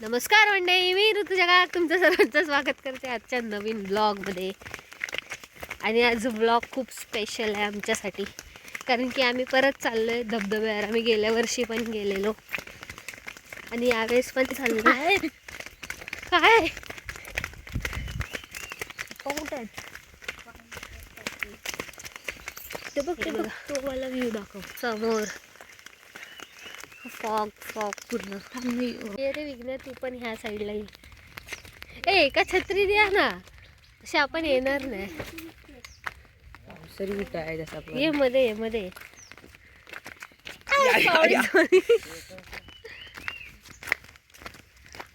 नमस्कार मंडळी मी ऋतुजगा तुमचं सर्वांचं स्वागत करते आजच्या नवीन ब्लॉगमध्ये आणि आज ब्लॉग खूप स्पेशल आहे आमच्यासाठी. कारण की आम्ही परत चाललो आहे धबधब्यावर. आम्ही गेल्या वर्षी पण गेलेलो. आणि यावेळेस पण चाललो आहे काय? ते बघ ते बघ. तो मला व्ह्यू दाखव. समोर. फॉग पूर्ण ये रे विघ्न तू पण ह्या साईडला ये. ए एका छत्री द्या ना. असे आपण येणार नाही. आहे जसा आपला. ये मध्ये ये मध्ये ये. या, या, या.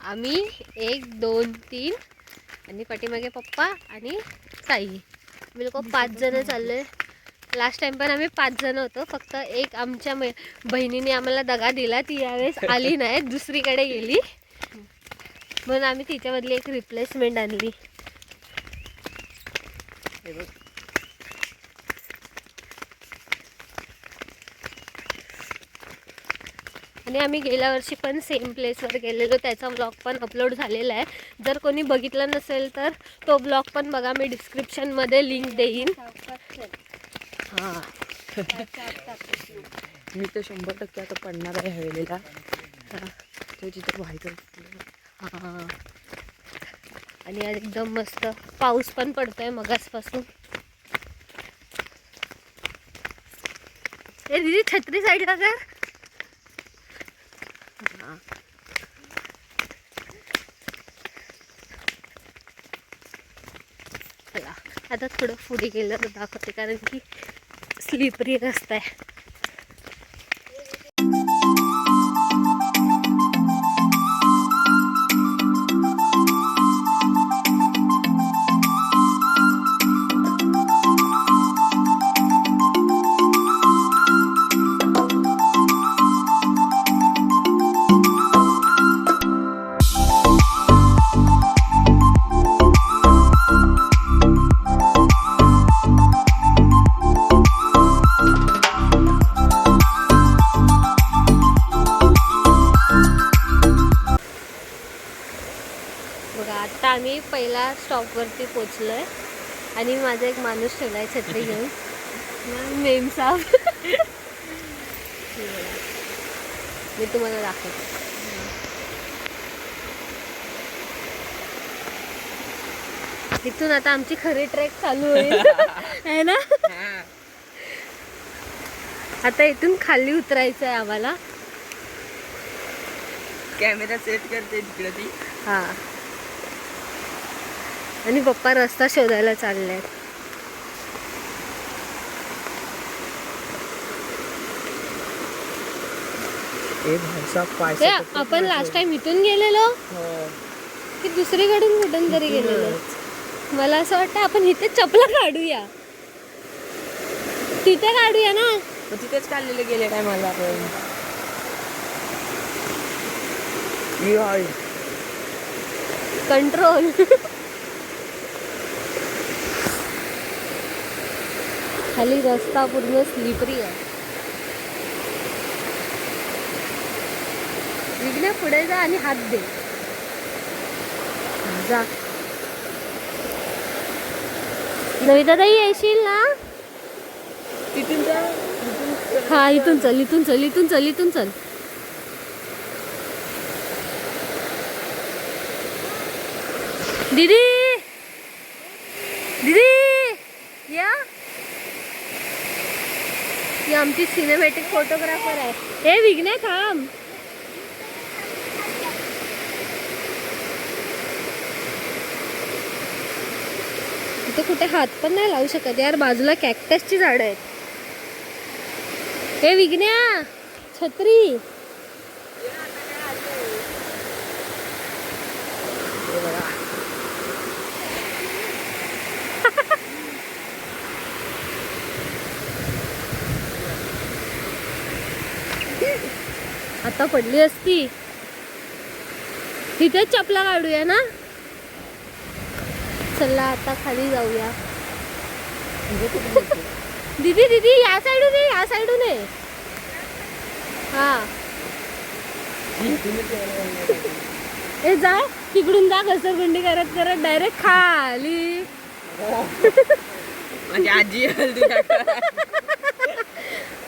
आम्ही एक दोन तीन आणि पाठीमागे पप्पा आणि ताई. लोक पाच जण चाललोय लास्ट टाइम पण आम्ही पाच जण होतो. फक्त एक आमच्या मै बहिणीने आम्हाला दगा दिला. ती यावेळेस आली नाही. दुसरीकडे गेली. म्हणून आम्ही तिच्यामधली एक रिप्लेसमेंट आणली. आणि आम्ही गेल्या वर्षी पण सेम प्लेसवर गेलेलो. त्याचा ब्लॉग पण अपलोड झालेला आहे. जर कोणी बघितला नसेल तर तो ब्लॉग पण बघा. मी डिस्क्रिप्शनमध्ये लिंक देईन. हां. मी तर शंभर टक्के आता पडणार आहे हवेलीला. तो तिथे व्हायचं हां. आणि आज एकदम मस्त पाऊस पण पडतोय मगासपासून. ए दिदी छत्री साईडला का हां. आता थोडं पुढे गेलं तर दाखवते कारण की स्लिपरी रस्ता आहे आणि माझा एक माणूस ठेवला आहे छत्री घेऊन. मेम साहेब. मी तुम्हाला दाखवते. इथून आता आमची खरी ट्रेक चालू होईल. आहे ना? आता इथून खाली उतरायचं आहे आम्हाला. कॅमेरा सेट करते तिकडे ती. हा. आणि पप्पा रस्ता शोधायला ते आपण लास्ट टाइम इथून गेलेलो? की दुसरीकडून कुठून तरी गेलेलो? मला असं वाटतं आपण इथे चपला काढूया. तिथे काढूया ना? तिथेच काढलेले गेले काय मला कंट्रोल खाली रस्ता पूर्ण स्लिपरी आहे. विघ्न पुढे जा आणि हात दे. जा. नविताताई येशील ना? तिथून जा हा इथून चल इथून चल इथून चल इथून चल. दीदी! दीदी! या. ही आमची सिनेमॅटिक फोटोग्राफर आहे. हे विघ्ने थांब. इथे कुठे हात पण नाही लावू शकत यार बाजूला कॅक्टसची झाडं आहेत. हे विघ्न्या छत्री. आता पडली असती तिथेच चपला काढूया ना? चला आता खाली जाऊया? दीदी दीदी या साईडून ये या साईडून ये. हा. ए जा. तिकडून जा घसरगुंडी करत करत डायरेक्ट खाली. माझी आजी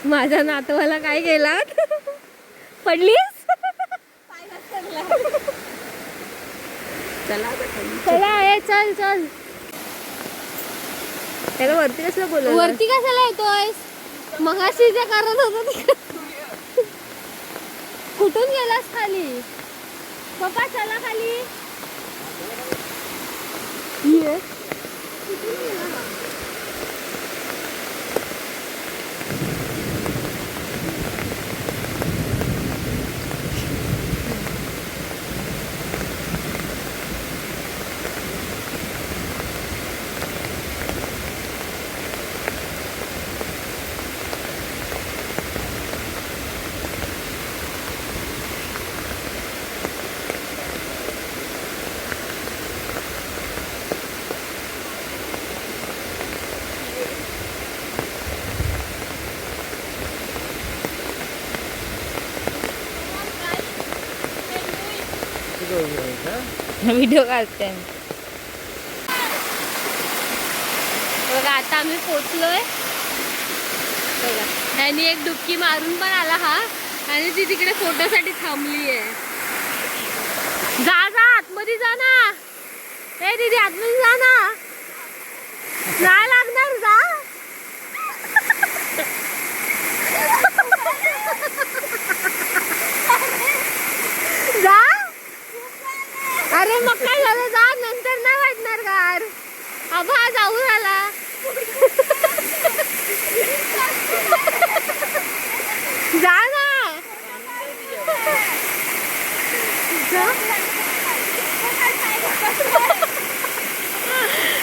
माझ्या नातवाला काय केला पडलीस? चला. चला ए चल चल. त्याला वरती कसं बोल वरती कशाला येतोय मगाशी जे करत होतो कुठून गेलास खाली? पप्पा चला खाली. ये. व्हिडिओ काढते बघा आता आम्ही पोचलोय. बघा एक डुबकी मारून पण आला हा. आणि ती तिकडे फोटोसाठी थांबली आहे जा जा आतमध्ये जा ना. ए दीदी आतमध्ये जा ना नाही लागणार जा जा अरे मग काय झालं? जा नंतर नाही वाटणार गार. आबा जाऊन आला जा ना.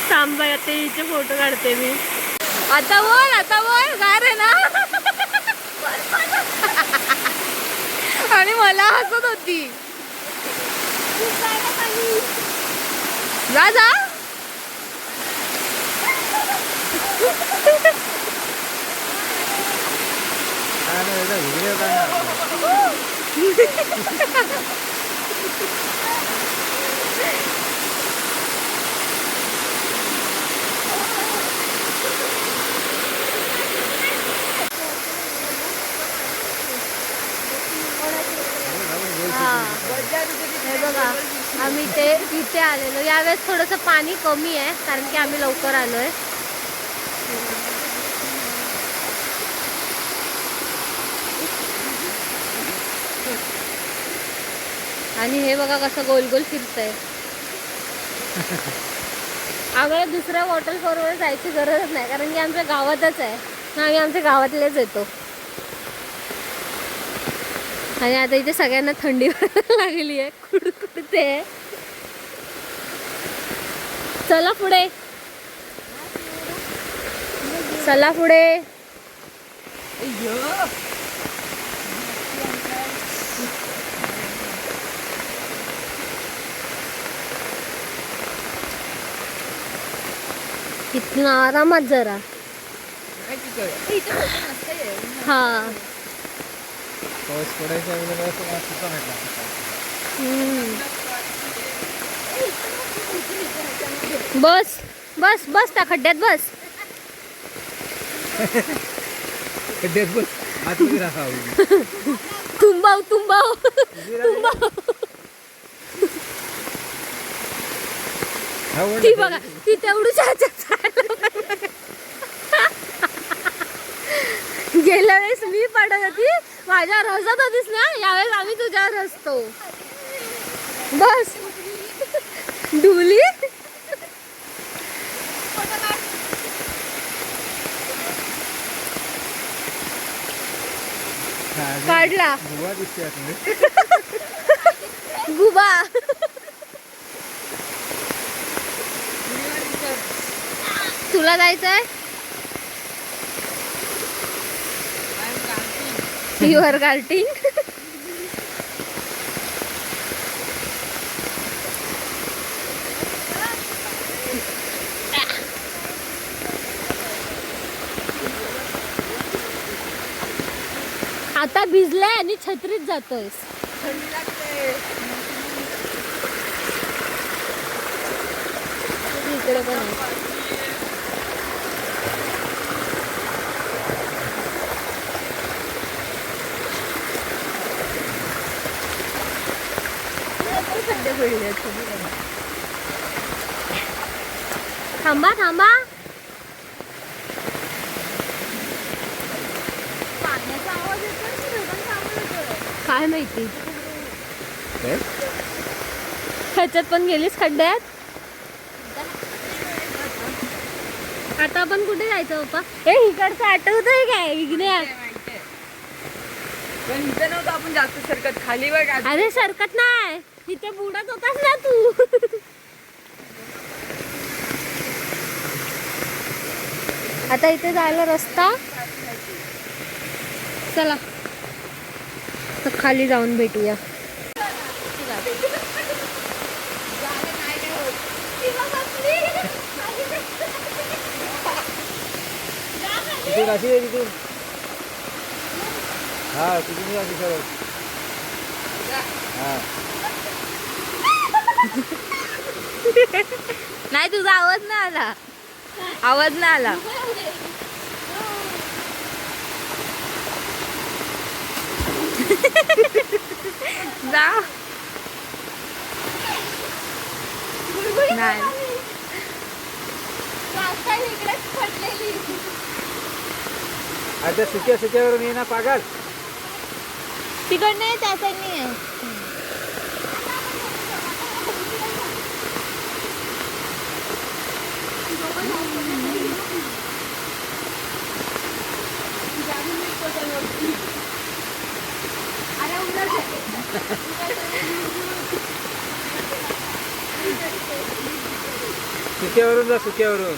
थांबा आता हिचे फोटो काढते मी. आता बोल आता बोल गार आहे ना. आणि मला हसत होती. Raza? 나는 일단 우리가 가는 इथे आलेलो. यावेळेस थोडंसं पाणी कमी आहे कारण की आम्ही लवकर आलोय. आणि हे बघा कसं गोल गोल फिरतंय. आम्हाला दुसऱ्या वॉटरफॉलवर जायची गरजच नाही कारण की आमच्या गावातच आहे. आम्ही आमच्या गावातलेच येतो. आणि आता इथे सगळ्यांना थंडी लागली आहे. कुडकुडते. चला पुढे. चला पुढे. इथून आरामात जरा. हा. पाऊस पडायच्या अगोदर असं वाटतं वाटलं. हम्म. बस बस बस त्या खड्ड्यात बस. खड्ड्यात बस. आतमध्ये तुंबाव तुंबाव तुंबाव. ती बघा ती तेवढीच ह्याच्यात गेल्या वेळेस मी पडत होती. माझ्या रसत होतीस ना यावेळेस आम्ही तुझ्यावर रसतो. बस. डुली. काढला. गुहा दिसते आतमध्ये. गुबा तुला जायचंय? यू आर गार्टिंग आता भिजलाय आणि छत्रीत जातोय पण आहे थांबा थांबा. काय माहिती? ह्याच्यात पण गेलीस खड्ड्यात? आता आपण कुठे जायचं पप्पा? ए इकडचं आठवतंय काय माहितीये. पण इथं नव्हतं आपण जास्त सरकत. खाली बघ अरे सरकत नाही. तिथे बुडत होतास ना तू. आता इथे जायला रस्ता? चला. तर खाली जाऊन भेटूया. हा. नाही तुझा आवाज नाही आला. आवाज नाही आला. जा. नाही. आता सुक्या सुक्यावरून ये ना पागल. तिकडनं त्या साईडने Sıkıyorum da sıkıyorum.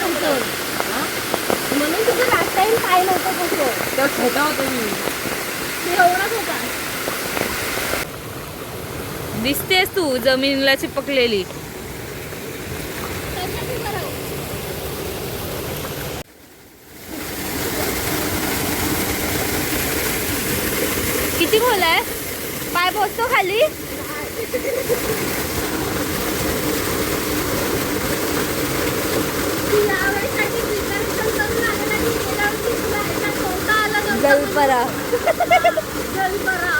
तुमचं म्हणून तुझं लास्ट टाइम पाय नव्हतं कसं तर छोटा होतो मी ते एवढाच होता दिसतेस तू जमिनीला चिपकलेली. किती खोल आहे? पाय पोचतो खाली. जलपरा जलपरा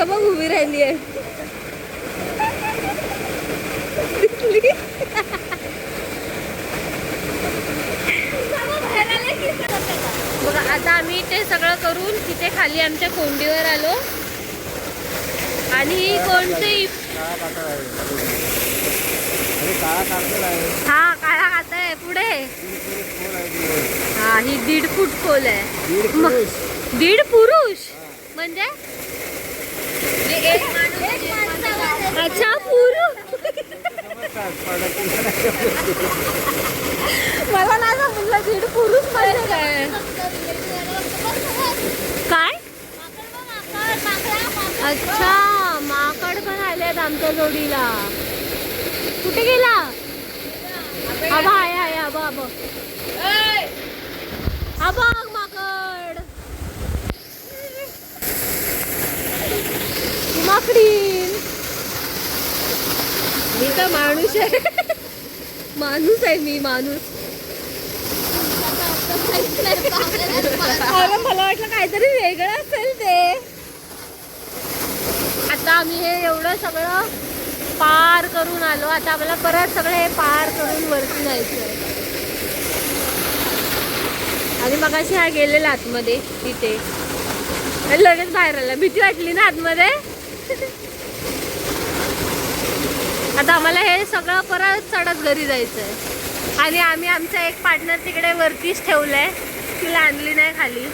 केस बघ उभी राहिली आहे. बघा आता आम्ही ते सगळं करून तिथे खाली आमच्या कोंडीवर आलो. आणि ही कोणती? काळा कातळ आहे हा काळा पुढे. हा ही दीड फूट खोल आहे. मग- दीड पुरुष? म्हणजे? अच्छा पुरुष समजतात, पडत मला नाही समजलं दीड पुरुष म्हणजे काय काय? अच्छा माकड पण आलेत आमच्या जोडीला. कुठे गेला? आबा आहे आहे आबा आबा आबा माकड माकडीन मी तर माणूस आहे. माणूस आहे मी माणूस. अरे मला वाटलं काहीतरी वेगळं असेल ते. आता आम्ही हे एवढं सगळं पार करून आलो. आता आम्हाला परत सगळं हे पार करून वरती जायचं आहे आणि मग अशी हा गेलेला आतमध्ये तिथे. लगेच बाहेर आला. भीती वाटली ना आतमध्ये? आता आम्हाला हे सगळं परत चढत घरी जायचं आहे आणि आम्ही आमचा एक पार्टनर तिकडे वरतीच ठेवलाय. तिला आणली नाही खाली.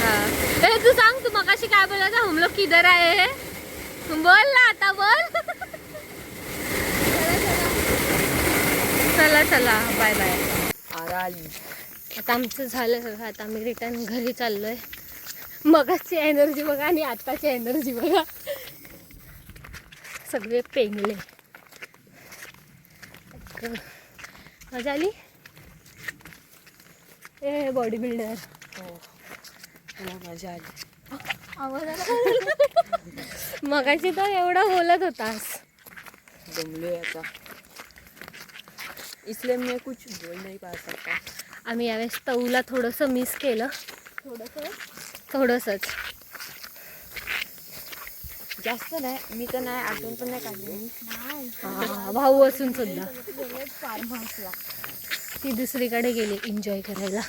हा. तू सांग तू मगाशी काय बोलायचं हम लोग किधर आए है? बोल ना आता बोल. चला चला. बाय बाय आता आमचं झालं सगळं. आता आम्ही रिटर्न घरी चाललोय. मगाची एनर्जी बघा आणि आताची एनर्जी बघा. सगळे पेंगले. मजा आली? ए बॉडी बिल्डर हो मला मजा आली. आवाज आला. मगाशी तर एवढा बोलत होतास. जमलोय आता. इसलिए मैं कुछ बोल नहीं पा सकता आम्ही यावेळेस तऊला थोडंसं मिस केलं. थोडंसं. थोडंसंच. जास्त नाही मी तर नाही आठवण पण नाही काढली. हा, भाऊ असून सुद्धा. ती दुसरीकडे गेली एन्जॉय करायला.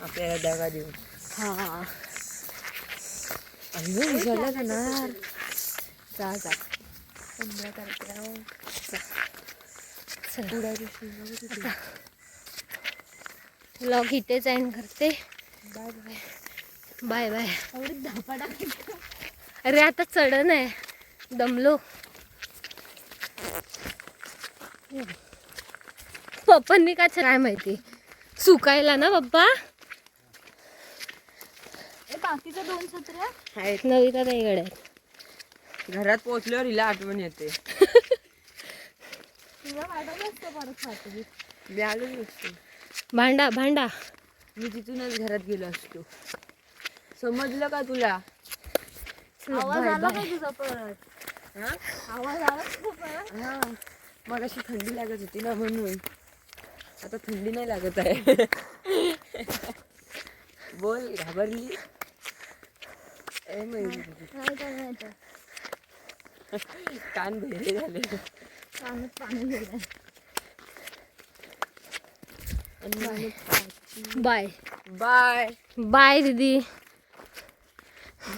आपल्याला दगा देऊन. हा. अयो विसरला जाणार. जा जा. पंधरा तारखेला चला. व्लॉग इथेच एंड करते. Bye bye. Bye bye. अरे आता चढण आहे. दमलो. पप्पांनी का काय माहिती? सुकायला ना पप्पा? बाकीच्या दोन आहेत. नविता ताईकडे आहेत. घरात पोहोचल्यावर हिला आठवण येते. तुला वाटत असतं परत सातवी मी आलो नसतो भांडा भांडा. मी तिथूनच घरात गेलो असतो. समजलं का तुला? आवाज आला का तुझा परत हा? आवाज आला तुझा परत हा. मग अशी थंडी लागत होती ना म्हणून. आता थंडी नाही लागत आहे. बोल घाबरली? ए तर कान भेरे झाले. पाणी गेलं बाय. बाय. बाय दीदी.